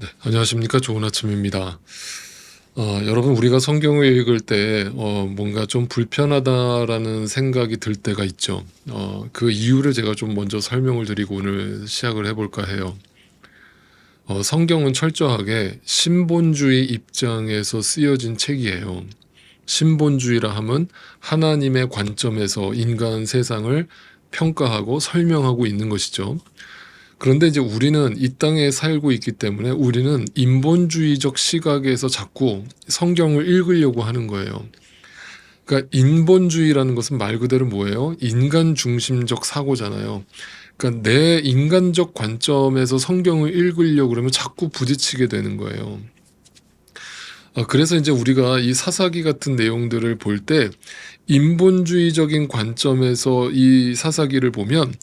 네, 안녕하십니까. 좋은 아침입니다. 어, 여러분, 우리가 성경을 읽을 때, 어, 뭔가 좀 불편하다라는 생각이 들 때가 있죠. 어, 그 이유를 제가 좀 먼저 설명을 드리고 오늘 시작을 해볼까 해요. 어, 성경은 철저하게 신본주의 입장에서 쓰여진 책이에요. 신본주의라 함은 하나님의 관점에서 인간 세상을 평가하고 설명하고 있는 것이죠. 그런데 이제 우리는 이 땅에 살고 있기 때문에 우리는 인본주의적 시각에서 자꾸 성경을 읽으려고 하는 거예요. 그러니까 인본주의라는 것은 말 그대로 뭐예요? 인간 중심적 사고잖아요. 그러니까 내 인간적 관점에서 성경을 읽으려고 그러면 자꾸 부딪히게 되는 거예요. 어, 그래서 이제 우리가 이 사사기 같은 내용들을 볼 때 인본주의적인 관점에서 이 사사기를 보면 어,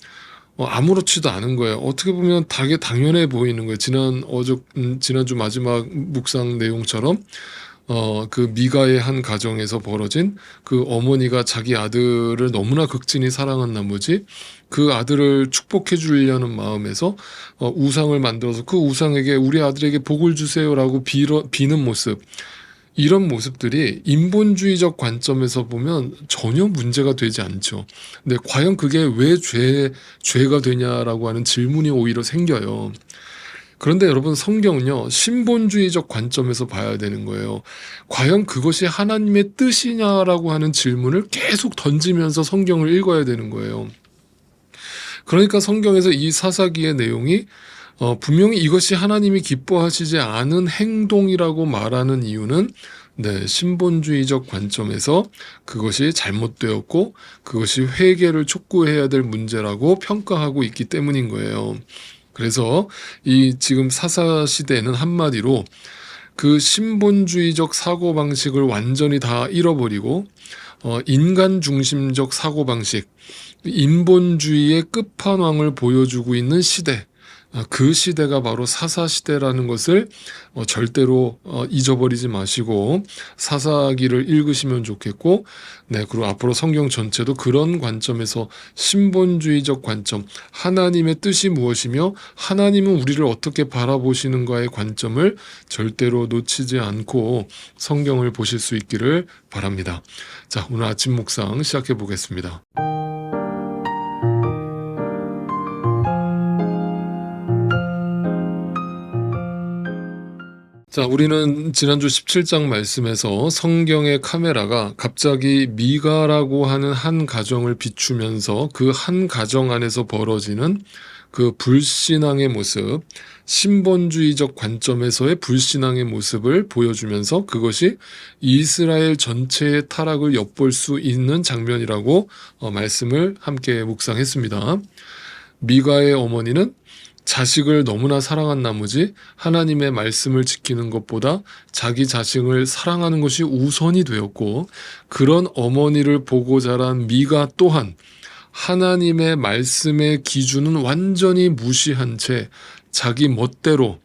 아무렇지도 않은 거예요. 어떻게 보면 되게 당연해 보이는 거예요. 지난 어저 음, 지난주 마지막 묵상 내용처럼 어, 그 미가의 한 가정에서 벌어진 그 어머니가 자기 아들을 너무나 극진히 사랑한 나머지 그 아들을 축복해 주려는 마음에서 어, 우상을 만들어서 그 우상에게 우리 아들에게 복을 주세요라고 빌어, 비는 모습. 이런 모습들이 인본주의적 관점에서 보면 전혀 문제가 되지 않죠. 근데 과연 그게 왜 죄, 죄가 되냐라고 하는 질문이 오히려 생겨요. 그런데 여러분 성경은요 신본주의적 관점에서 봐야 되는 거예요. 과연 그것이 하나님의 뜻이냐라고 하는 질문을 계속 던지면서 성경을 읽어야 되는 거예요. 그러니까 성경에서 이 사사기의 내용이 어, 분명히 이것이 하나님이 기뻐하시지 않은 행동이라고 말하는 이유는 네, 신본주의적 관점에서 그것이 잘못되었고 그것이 회개를 촉구해야 될 문제라고 평가하고 있기 때문인 거예요. 그래서 이 지금 사사 시대는 한마디로 그 신본주의적 사고 방식을 완전히 다 잃어버리고 어, 인간 중심적 사고 방식, 인본주의의 끝판왕을 보여주고 있는 시대. 아, 그 시대가 바로 사사 시대라는 것을 어, 절대로 어, 잊어버리지 마시고 사사기를 읽으시면 좋겠고, 네 그리고 앞으로 성경 전체도 그런 관점에서 신본주의적 관점, 하나님의 뜻이 무엇이며 하나님은 우리를 어떻게 바라보시는가의 관점을 절대로 놓치지 않고 성경을 보실 수 있기를 바랍니다. 자 오늘 아침 묵상 시작해 보겠습니다. 자, 우리는 지난주 17장 말씀에서 성경의 카메라가 갑자기 미가라고 하는 한 가정을 비추면서 그 한 가정 안에서 벌어지는 그 불신앙의 모습, 신본주의적 관점에서의 불신앙의 모습을 보여주면서 그것이 이스라엘 전체의 타락을 엿볼 수 있는 장면이라고 어, 말씀을 함께 묵상했습니다. 미가의 어머니는 자식을 너무나 사랑한 나머지 하나님의 말씀을 지키는 것보다 자기 자식을 사랑하는 것이 우선이 되었고 그런 어머니를 보고 자란 미가 또한 하나님의 말씀의 기준은 완전히 무시한 채 자기 멋대로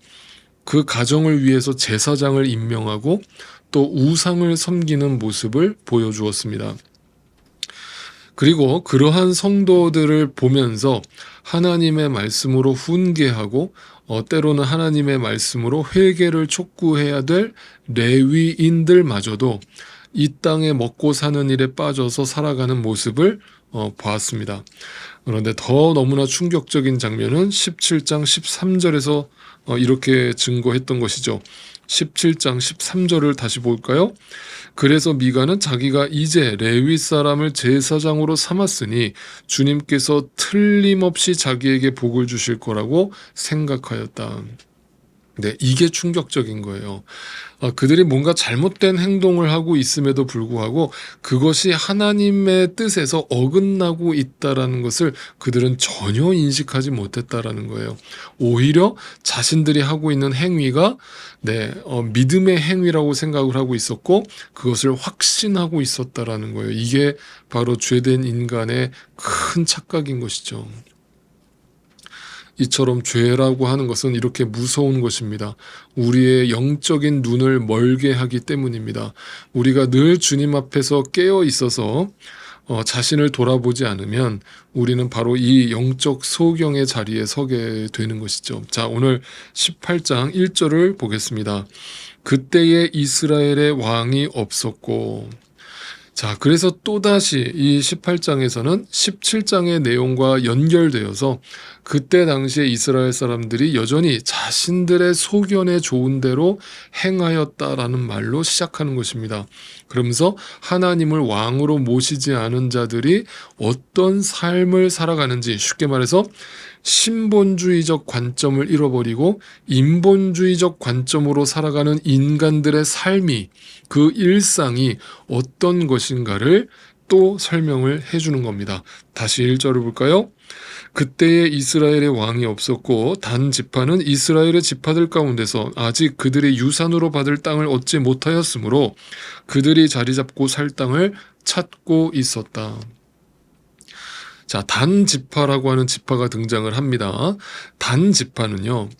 그 가정을 위해서 제사장을 임명하고 또 우상을 섬기는 모습을 보여주었습니다. 그리고 그러한 성도들을 보면서 하나님의 말씀으로 훈계하고 어, 때로는 하나님의 말씀으로 회개를 촉구해야 될 레위인들마저도 이 땅에 먹고 사는 일에 빠져서 살아가는 모습을 어, 보았습니다. 그런데 더 너무나 충격적인 장면은 17장 13절에서 어, 이렇게 증거했던 것이죠. 17장 13절을 다시 볼까요? 그래서 미가는 자기가 이제 레위 사람을 제사장으로 삼았으니 주님께서 틀림없이 자기에게 복을 주실 거라고 생각하였다. 네, 이게 충격적인 거예요. 어, 그들이 뭔가 잘못된 행동을 하고 있음에도 불구하고 그것이 하나님의 뜻에서 어긋나고 있다라는 것을 그들은 전혀 인식하지 못했다라는 거예요. 오히려 자신들이 하고 있는 행위가 네, 어, 믿음의 행위라고 생각을 하고 있었고 그것을 확신하고 있었다라는 거예요. 이게 바로 죄된 인간의 큰 착각인 것이죠. 이처럼 죄라고 하는 것은 이렇게 무서운 것입니다. 우리의 영적인 눈을 멀게 하기 때문입니다. 우리가 늘 주님 앞에서 깨어 있어서 어 자신을 돌아보지 않으면 우리는 바로 이 영적 소경의 자리에 서게 되는 것이죠. 자, 오늘 18장 1절을 보겠습니다. 그때에 이스라엘의 왕이 없었고 자, 그래서 또다시 이 18장에서는 17장의 내용과 연결되어서 그때 당시에 이스라엘 사람들이 여전히 자신들의 소견에 좋은 대로 행하였다라는 말로 시작하는 것입니다. 그러면서 하나님을 왕으로 모시지 않은 자들이 어떤 삶을 살아가는지 쉽게 말해서 신본주의적 관점을 잃어버리고 인본주의적 관점으로 살아가는 인간들의 삶이 그 일상이 어떤 것인가를 또 설명을 해주는 겁니다. 다시 1절을 볼까요? 그때에 이스라엘의 왕이 없었고 단 지파는 이스라엘의 지파들 가운데서 아직 그들의 유산으로 받을 땅을 얻지 못하였으므로 그들이 자리 잡고 살 땅을 찾고 있었다. 자, 단 지파라고 하는 지파가 등장을 합니다. 단 지파는요.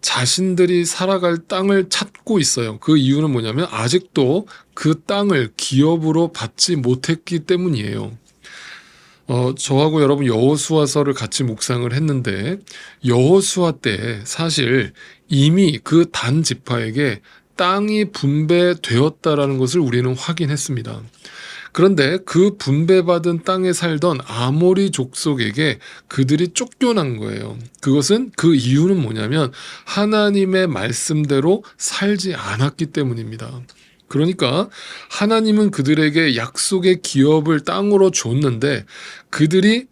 자신들이 살아갈 땅을 찾고 있어요. 그 이유는 뭐냐면 아직도 그 땅을 기업으로 받지 못했기 때문이에요. 어, 저하고 여러분 여호수아서를 같이 묵상을 했는데 여호수아 때 사실 이미 그 단 지파에게 땅이 분배되었다라는 것을 우리는 확인했습니다. 그런데 그 분배받은 땅에 살던 아모리 족속에게 그들이 쫓겨난 거예요. 그것은 그 이유는 뭐냐면 하나님의 말씀대로 살지 않았기 때문입니다. 그러니까 하나님은 그들에게 약속의 기업을 땅으로 줬는데 그들이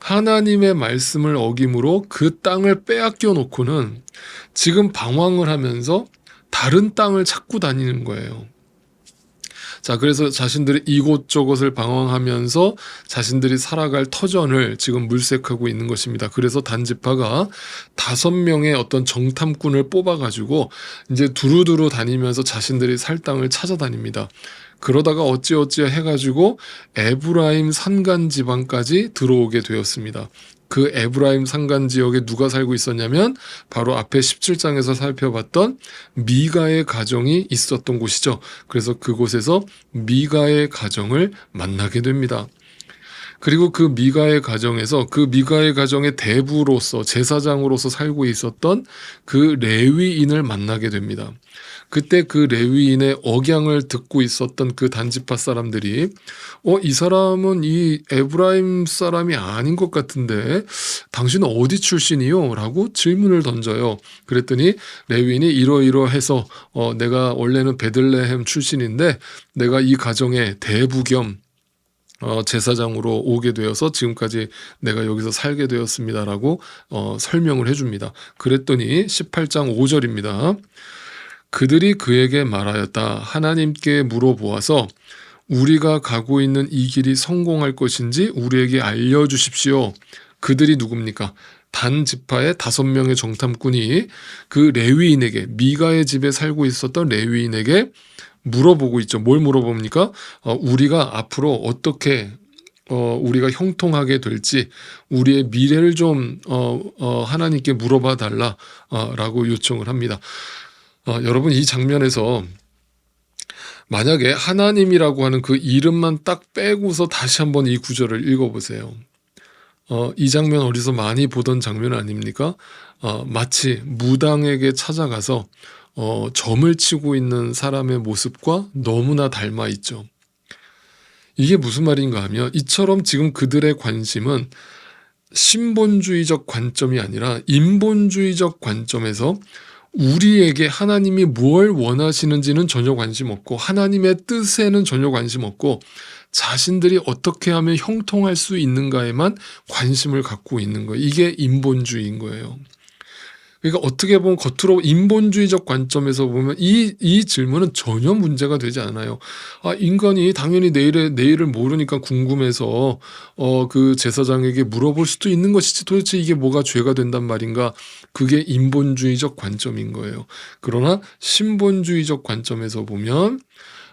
하나님의 말씀을 어김으로 그 땅을 빼앗겨 놓고는 지금 방황을 하면서 다른 땅을 찾고 다니는 거예요. 자, 그래서 자신들이 이곳저곳을 방황하면서 자신들이 살아갈 터전을 지금 물색하고 있는 것입니다. 그래서 단지파가 다섯 명의 어떤 정탐꾼을 뽑아가지고 이제 두루두루 다니면서 자신들이 살 땅을 찾아다닙니다. 그러다가 어찌어찌 해가지고 에브라임 산간 지방까지 들어오게 되었습니다. 그 에브라임 산간 지역에 누가 살고 있었냐면 바로 앞에 17장에서 살펴봤던 미가의 가정이 있었던 곳이죠. 그래서 그곳에서 미가의 가정을 만나게 됩니다. 그리고 그 미가의 가정에서 그 미가의 가정의 대부로서 제사장으로서 살고 있었던 그 레위인을 만나게 됩니다. 그때 그 레위인의 억양을 듣고 있었던 그 단지파 사람들이 어, 이 사람은 이 에브라임 사람이 아닌 것 같은데 당신은 어디 출신이요? 라고 질문을 던져요. 그랬더니 레위인이 이러이러해서 어, 내가 원래는 베들레헴 출신인데 내가 이 가정의 대부 겸 어, 제사장으로 오게 되어서 지금까지 내가 여기서 살게 되었습니다라고 어, 설명을 해줍니다. 그랬더니 18장 5절입니다. 그들이 그에게 말하였다. 하나님께 물어보아서 우리가 가고 있는 이 길이 성공할 것인지 우리에게 알려주십시오. 그들이 누굽니까? 단 지파의 다섯 명의 정탐꾼이 그 레위인에게 미가의 집에 살고 있었던 레위인에게 물어보고 있죠. 뭘 물어봅니까? 어, 우리가 앞으로 어떻게 어, 우리가 형통하게 될지 우리의 미래를 좀 어, 어, 하나님께 물어봐 달라라고 요청을 합니다. 어, 여러분 이 장면에서 만약에 하나님이라고 하는 그 이름만 딱 빼고서 다시 한번 이 구절을 읽어보세요. 어, 이 장면 어디서 많이 보던 장면 아닙니까? 어, 마치 무당에게 찾아가서 어, 점을 치고 있는 사람의 모습과 너무나 닮아 있죠. 이게 무슨 말인가 하면 이처럼 지금 그들의 관심은 신본주의적 관점이 아니라 인본주의적 관점에서 우리에게 하나님이 뭘 원하시는지는 전혀 관심 없고 하나님의 뜻에는 전혀 관심 없고 자신들이 어떻게 하면 형통할 수 있는가에만 관심을 갖고 있는 거예요. 이게 인본주의인 거예요. 그러니까 어떻게 보면 겉으로 인본주의적 관점에서 보면 이, 이 질문은 전혀 문제가 되지 않아요. 아, 인간이 당연히 내일의, 내일을 모르니까 궁금해서, 어, 그 제사장에게 물어볼 수도 있는 것이지 도대체 이게 뭐가 죄가 된단 말인가. 그게 인본주의적 관점인 거예요. 그러나 신본주의적 관점에서 보면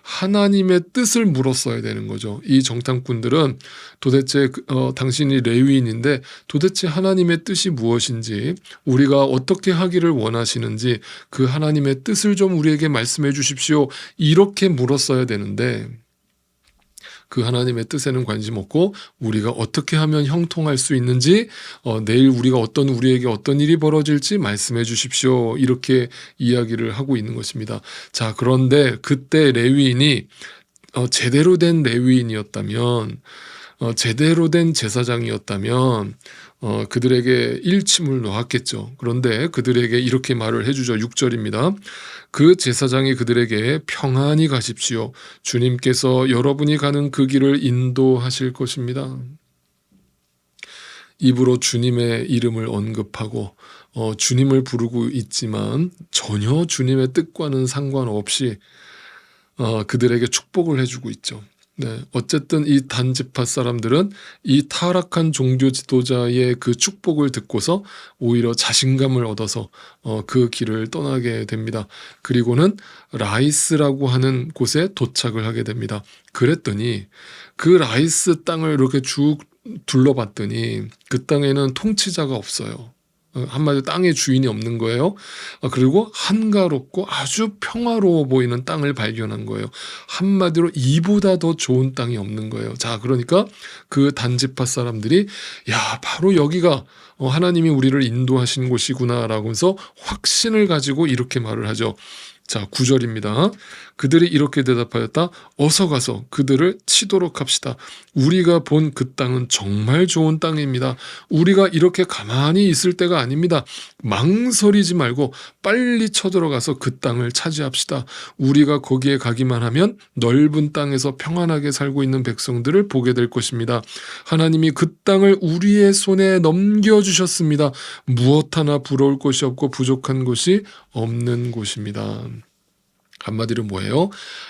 하나님의 뜻을 물었어야 되는 거죠. 이 정탐꾼들은 도대체 그, 어, 당신이 레위인인데 도대체 하나님의 뜻이 무엇인지 우리가 어떻게 하기를 원하시는지 그 하나님의 뜻을 좀 우리에게 말씀해 주십시오. 이렇게 물었어야 되는데 그 하나님의 뜻에는 관심 없고 우리가 어떻게 하면 형통할 수 있는지 어, 내일 우리가 어떤 우리에게 어떤 일이 벌어질지 말씀해 주십시오. 이렇게 이야기를 하고 있는 것입니다. 자, 그런데 그때 레위인이 어, 제대로 된 레위인이었다면 어, 제대로 된 제사장이었다면 어, 그들에게 일침을 놓았겠죠. 그런데 그들에게 이렇게 말을 해주죠. 6절입니다. 그 제사장이 그들에게 평안히 가십시오. 주님께서 여러분이 가는 그 길을 인도하실 것입니다. 입으로 주님의 이름을 언급하고 어, 주님을 부르고 있지만 전혀 주님의 뜻과는 상관없이 어, 그들에게 축복을 해주고 있죠. 네, 어쨌든 이 단지파 사람들은 이 타락한 종교 지도자의 그 축복을 듣고서 오히려 자신감을 얻어서 어, 그 길을 떠나게 됩니다. 그리고는 라이스라고 하는 곳에 도착을 하게 됩니다. 그랬더니 그 라이스 땅을 이렇게 쭉 둘러봤더니 그 땅에는 통치자가 없어요. 어, 한마디로 땅의 주인이 없는 거예요. 어, 그리고 한가롭고 아주 평화로워 보이는 땅을 발견한 거예요. 한마디로 이보다 더 좋은 땅이 없는 거예요. 자, 그러니까 그 단지파 사람들이 야, 바로 여기가 어, 하나님이 우리를 인도하신 곳이구나라고 해서 확신을 가지고 이렇게 말을 하죠. 자, 9절입니다. 그들이 이렇게 대답하였다. 어서 가서 그들을 치도록 합시다. 우리가 본 그 땅은 정말 좋은 땅입니다. 우리가 이렇게 가만히 있을 때가 아닙니다. 망설이지 말고 빨리 쳐들어가서 그 땅을 차지합시다. 우리가 거기에 가기만 하면 넓은 땅에서 평안하게 살고 있는 백성들을 보게 될 것입니다. 하나님이 그 땅을 우리의 손에 넘겨주셨습니다. 무엇 하나 부러울 것이 없고 부족한 것이 없는 곳입니다. 한마디로 뭐예요?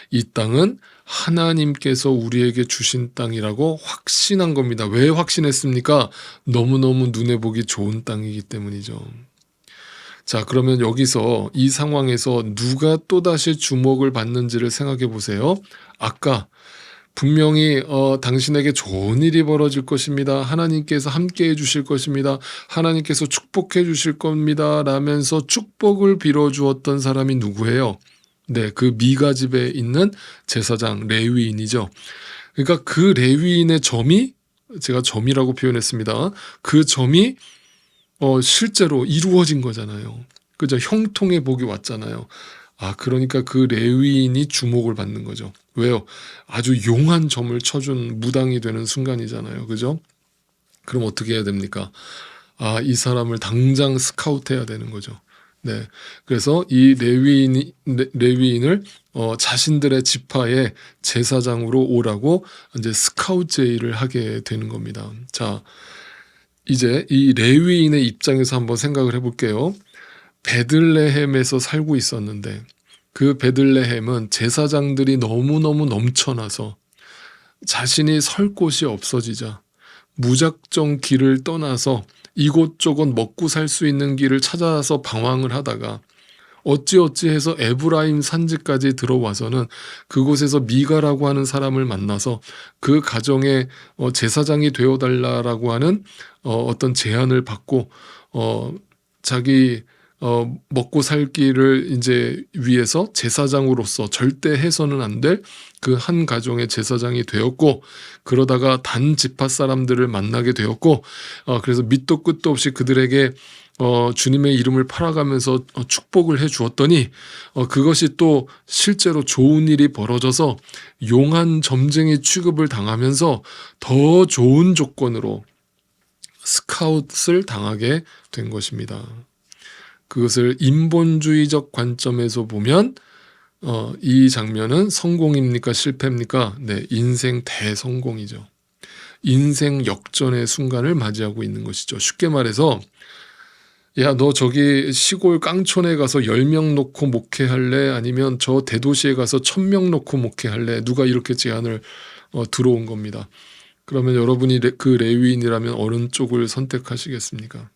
이 땅은 하나님께서 우리에게 주신 땅이라고 확신한 겁니다. 왜 확신했습니까? 너무너무 눈에 보기 좋은 땅이기 때문이죠. 자, 그러면 여기서 이 상황에서 누가 또다시 주목을 받는지를 생각해 보세요. 아까 분명히 어, 당신에게 좋은 일이 벌어질 것입니다. 하나님께서 함께 해주실 것입니다. 하나님께서 축복해 주실 겁니다. 라면서 축복을 빌어 주었던 사람이 누구예요? 네, 그 미가 집에 있는 제사장 레위인이죠. 그러니까 그 레위인의 점이 제가 점이라고 표현했습니다. 그 점이 어, 실제로 이루어진 거잖아요. 그죠? 형통의 복이 왔잖아요. 아, 그러니까 그 레위인이 주목을 받는 거죠. 왜요? 아주 용한 점을 쳐준 무당이 되는 순간이잖아요. 그죠? 그럼 어떻게 해야 됩니까? 아, 이 사람을 당장 스카우트 해야 되는 거죠. 네. 그래서 이 레위인이, 레- 레위인을 어, 자신들의 지파의 제사장으로 오라고 이제 스카우트 제의를 하게 되는 겁니다. 자, 이제 이 레위인의 입장에서 한번 생각을 해볼게요. 베들레헴에서 살고 있었는데 그 베들레헴은 제사장들이 너무너무 넘쳐나서 자신이 설 곳이 없어지자 무작정 길을 떠나서 이곳저곳 먹고 살 수 있는 길을 찾아서 방황을 하다가 어찌어찌 해서 에브라임 산지까지 들어와서는 그곳에서 미가라고 하는 사람을 만나서 그 가정의 어, 제사장이 되어달라라고 하는 어, 어떤 제안을 받고 어, 자기 어, 먹고 살 길을 이제 위해서 제사장으로서 절대 해서는 안 될 그 한 가정의 제사장이 되었고 그러다가 단 지파 사람들을 만나게 되었고 어, 그래서 밑도 끝도 없이 그들에게 어, 주님의 이름을 팔아가면서 어, 축복을 해 주었더니 어, 그것이 또 실제로 좋은 일이 벌어져서 용한 점쟁이 취급을 당하면서 더 좋은 조건으로 스카웃을 당하게 된 것입니다. 그것을 인본주의적 관점에서 보면 어, 이 장면은 성공입니까 실패입니까? 네, 인생 대성공이죠. 인생 역전의 순간을 맞이하고 있는 것이죠. 쉽게 말해서 야, 너 저기 시골 깡촌에 가서 10명 놓고 목회할래? 아니면 저 대도시에 가서 1000명 놓고 목회할래? 누가 이렇게 제안을 어, 들어온 겁니다. 그러면 여러분이 레, 그 레위인이라면 어느 쪽을 선택하시겠습니까?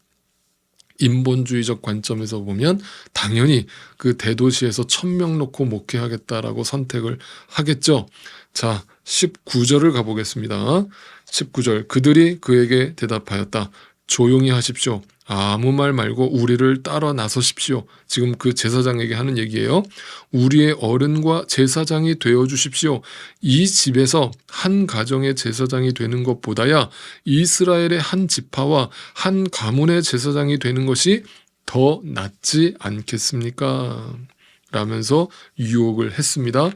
인본주의적 관점에서 보면 당연히 그 대도시에서 1000명 놓고 목회하겠다라고 선택을 하겠죠. 자, 19절을 가보겠습니다. 19절. 그들이 그에게 대답하였다. 조용히 하십시오. 아무 말 말고 우리를 따라 나서십시오. 지금 그 제사장에게 하는 얘기예요. 우리의 어른과 제사장이 되어 주십시오. 이 집에서 한 가정의 제사장이 되는 것보다야 이스라엘의 한 지파와 한 가문의 제사장이 되는 것이 더 낫지 않겠습니까? 라면서 유혹을 했습니다.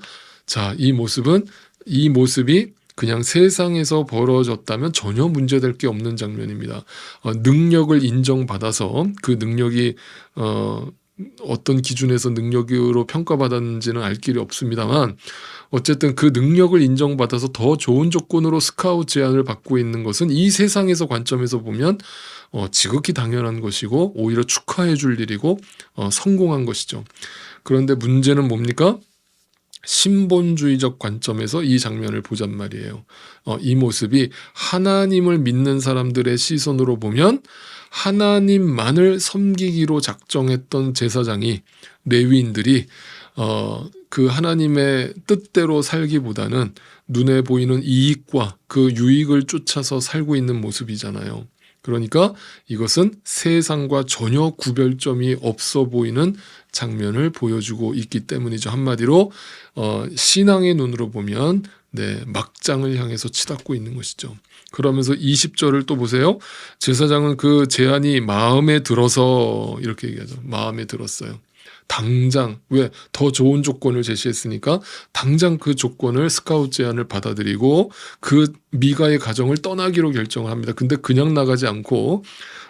자, 이 모습은 이 모습이 그냥 세상에서 벌어졌다면 전혀 문제될 게 없는 장면입니다. 어, 능력을 인정받아서 그 능력이 어, 어떤 기준에서 능력으로 평가받았는지는 알 길이 없습니다만 어쨌든 그 능력을 인정받아서 더 좋은 조건으로 스카우트 제안을 받고 있는 것은 이 세상에서 관점에서 보면 어, 지극히 당연한 것이고 오히려 축하해 줄 일이고 어, 성공한 것이죠. 그런데 문제는 뭡니까? 신본주의적 관점에서 이 장면을 보잔 말이에요. 어, 이 모습이 하나님을 믿는 사람들의 시선으로 보면 하나님만을 섬기기로 작정했던 제사장이 레위인들이 어, 그 하나님의 뜻대로 살기보다는 눈에 보이는 이익과 그 유익을 쫓아서 살고 있는 모습이잖아요. 그러니까 이것은 세상과 전혀 구별점이 없어 보이는 장면을 보여주고 있기 때문이죠. 한마디로 어, 신앙의 눈으로 보면 네, 막장을 향해서 치닫고 있는 것이죠. 그러면서 20절을 또 보세요. 제사장은 그 제안이 마음에 들어서 이렇게 얘기하죠. 마음에 들었어요. 당장 왜 더 좋은 조건을 제시했으니까 당장 그 조건을 스카우트 제안을 받아들이고 그 미가의 가정을 떠나기로 결정을 합니다. 근데 그냥 나가지 않고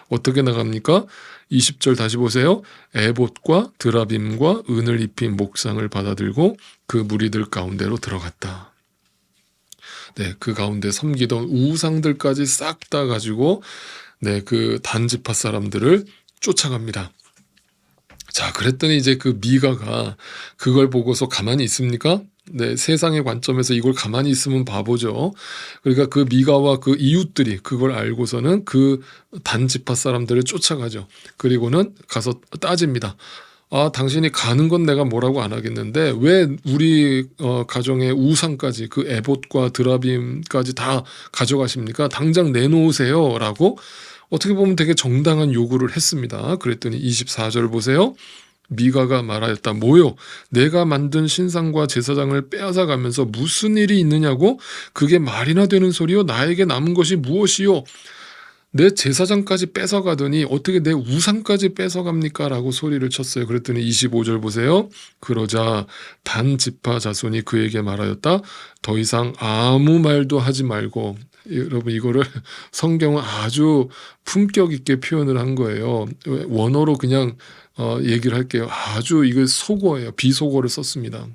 어떻게 나갑니까? 20절 다시 보세요. 에봇과 드라빔과 은을 입힌 목상을 받아들고 그 무리들 가운데로 들어갔다. 네, 그 가운데 섬기던 우상들까지 싹 다 가지고 네, 그 단지파 사람들을 쫓아갑니다. 자, 그랬더니 이제 그 미가가 그걸 보고서 가만히 있습니까? 네, 세상의 관점에서 이걸 가만히 있으면 바보죠. 그러니까 그 미가와 그 이웃들이 그걸 알고서는 그 단지파 사람들을 쫓아가죠. 그리고는 가서 따집니다. 아, 당신이 가는 건 내가 뭐라고 안 하겠는데 왜 우리 어, 가정의 우상까지 그 에봇과 드라빔까지 다 가져가십니까? 당장 내놓으세요라고 어떻게 보면 되게 정당한 요구를 했습니다. 그랬더니 24절 보세요. 미가가 말하였다. 뭐요? 내가 만든 신상과 제사장을 빼앗아 가면서 무슨 일이 있느냐고? 그게 말이나 되는 소리요? 나에게 남은 것이 무엇이요? 내 제사장까지 뺏어가더니 어떻게 내 우상까지 뺏어갑니까? 라고 소리를 쳤어요. 그랬더니 25절 보세요. 그러자 단 지파 자손이 그에게 말하였다. 더 이상 아무 말도 하지 말고 여러분 이거를 성경은 아주 품격 있게 표현을 한 거예요. 원어로 그냥 어, 얘기를 할게요. 아주 이거 속어예요. 비속어를 썼습니다.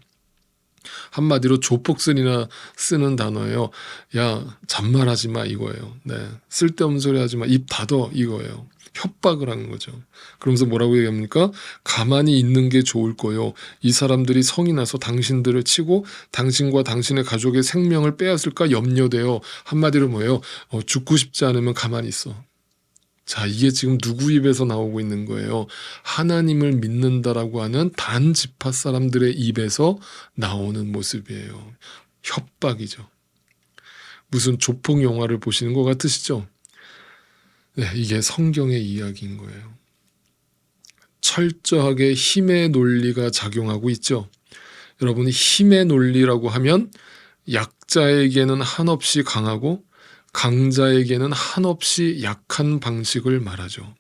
한마디로 조폭스이나 쓰는 단어예요. 야, 잔말하지 마 이거예요. 네. 쓸데없는 소리 하지 마. 입 닫어 이거예요. 협박을 하는 거죠. 그러면서 뭐라고 얘기합니까? 가만히 있는 게 좋을 거요. 이 사람들이 성이 나서 당신들을 치고 당신과 당신의 가족의 생명을 빼앗을까 염려돼요. 한마디로 뭐예요? 어, 죽고 싶지 않으면 가만히 있어. 자, 이게 지금 누구 입에서 나오고 있는 거예요? 하나님을 믿는다라고 하는 단 지파 사람들의 입에서 나오는 모습이에요. 협박이죠. 무슨 조폭 영화를 보시는 것 같으시죠? 네, 이게 성경의 이야기인 거예요. 철저하게 힘의 논리가 작용하고 있죠. 여러분이 힘의 논리라고 하면 약자에게는 한없이 강하고 강자에게는 한없이 약한 방식을 말하죠.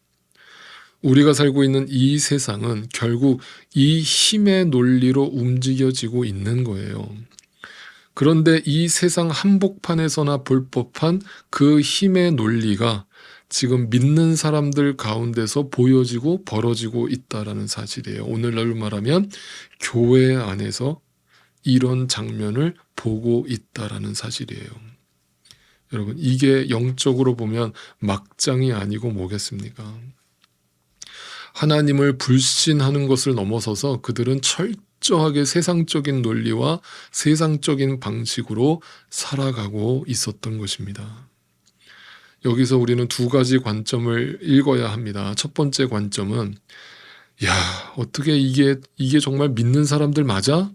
우리가 살고 있는 이 세상은 결국 이 힘의 논리로 움직여지고 있는 거예요. 그런데 이 세상 한복판에서나 볼 법한 그 힘의 논리가 지금 믿는 사람들 가운데서 보여지고 벌어지고 있다라는 사실이에요. 오늘날로 말하면 교회 안에서 이런 장면을 보고 있다라는 사실이에요. 여러분, 이게 영적으로 보면 막장이 아니고 뭐겠습니까? 하나님을 불신하는 것을 넘어서서 그들은 철저하게 세상적인 논리와 세상적인 방식으로 살아가고 있었던 것입니다. 여기서 우리는 두 가지 관점을 읽어야 합니다. 첫 번째 관점은 야, 어떻게 이게 이게 정말 믿는 사람들 맞아?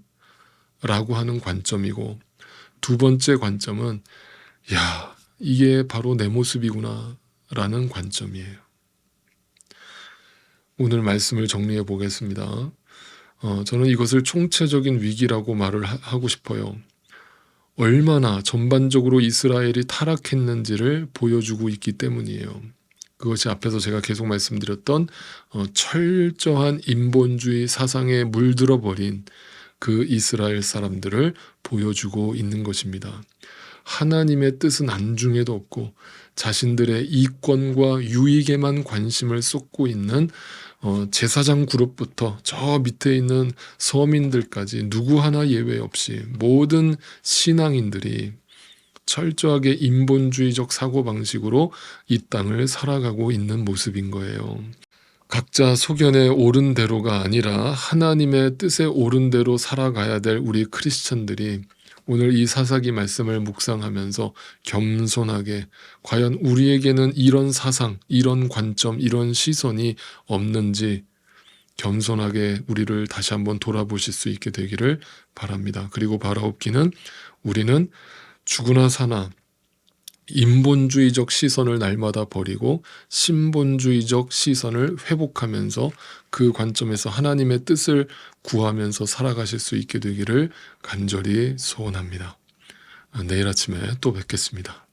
라고 하는 관점이고 두 번째 관점은 야, 이게 바로 내 모습이구나 라는 관점이에요. 오늘 말씀을 정리해 보겠습니다. 어, 저는 이것을 총체적인 위기라고 말을 하- 하고 싶어요. 얼마나 전반적으로 이스라엘이 타락했는지를 보여주고 있기 때문이에요. 그것이 앞에서 제가 계속 말씀드렸던 어, 철저한 인본주의 사상에 물들어 버린 그 이스라엘 사람들을 보여주고 있는 것입니다. 하나님의 뜻은 안중에도 없고 자신들의 이권과 유익에만 관심을 쏟고 있는 어, 제사장 그룹부터 저 밑에 있는 서민들까지 누구 하나 예외 없이 모든 신앙인들이 철저하게 인본주의적 사고방식으로 이 땅을 살아가고 있는 모습인 거예요. 각자 소견에 옳은 대로가 아니라 하나님의 뜻에 옳은 대로 살아가야 될 우리 크리스천들이 오늘 이 사사기 말씀을 묵상하면서 겸손하게 과연 우리에게는 이런 사상, 이런 관점, 이런 시선이 없는지 겸손하게 우리를 다시 한번 돌아보실 수 있게 되기를 바랍니다. 그리고 바라옵기는 우리는 죽으나 사나 인본주의적 시선을 날마다 버리고 신본주의적 시선을 회복하면서 그 관점에서 하나님의 뜻을 구하면서 살아가실 수 있게 되기를 간절히 소원합니다. 내일 아침에 또 뵙겠습니다.